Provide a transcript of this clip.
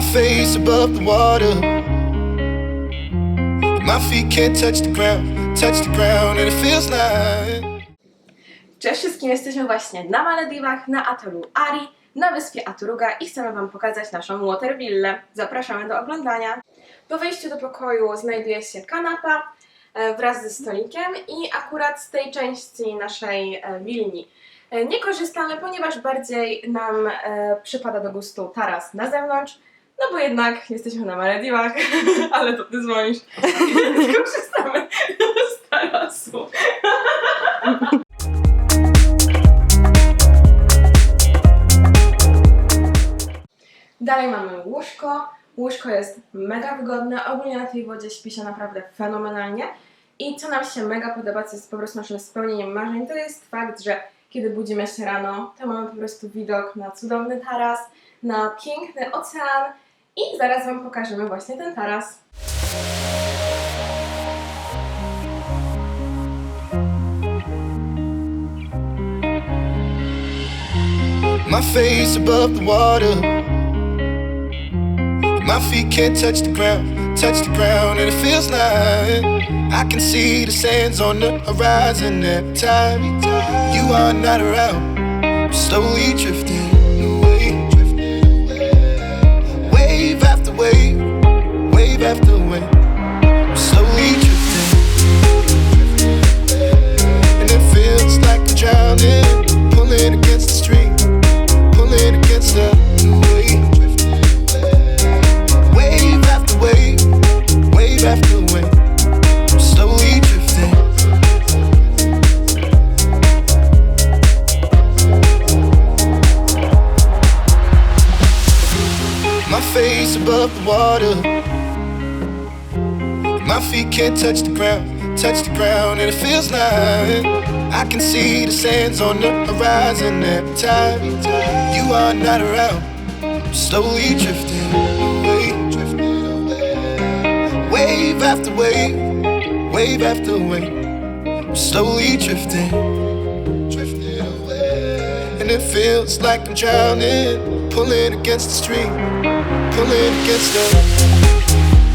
face above the water. My feet can't touch the ground, touch the ground, and it feels like. Cześć wszystkim, jesteśmy właśnie na Malediwach, na atolu Ari, na wyspie Aturuga i chcemy Wam pokazać naszą watervillę. Zapraszamy do oglądania. Po wejściu do pokoju znajduje się kanapa e, wraz ze stolikiem i akurat z tej części naszej e, willi e, nie korzystamy, ponieważ bardziej nam przypada do gustu taras na zewnątrz, no bo jednak jesteśmy na Malediwach, ale to Ty dzwonisz, więc korzystamy z tarasu. Dalej mamy łóżko. Łóżko jest mega wygodne. Ogólnie na tej wodzie śpi się naprawdę fenomenalnie. I co nam się mega podoba, co jest po prostu naszym spełnieniem marzeń, to jest fakt, że kiedy budzimy się rano, to mamy po prostu widok na cudowny taras, na piękny ocean i zaraz Wam pokażemy właśnie ten taras. My face above the water. My feet can't touch the ground, touch the ground, and it feels like I can see the sands on the horizon every time you are not around. I'm slowly drifting My face above the water. My feet can't touch the ground, touch the ground, and it feels like I can see the sands on the horizon every time you are not around. I'm slowly drifting away. Wave after wave, wave after wave. I'm slowly drifting, drifting away. And it feels like I'm drowning, Pulling against the stream, pulling against the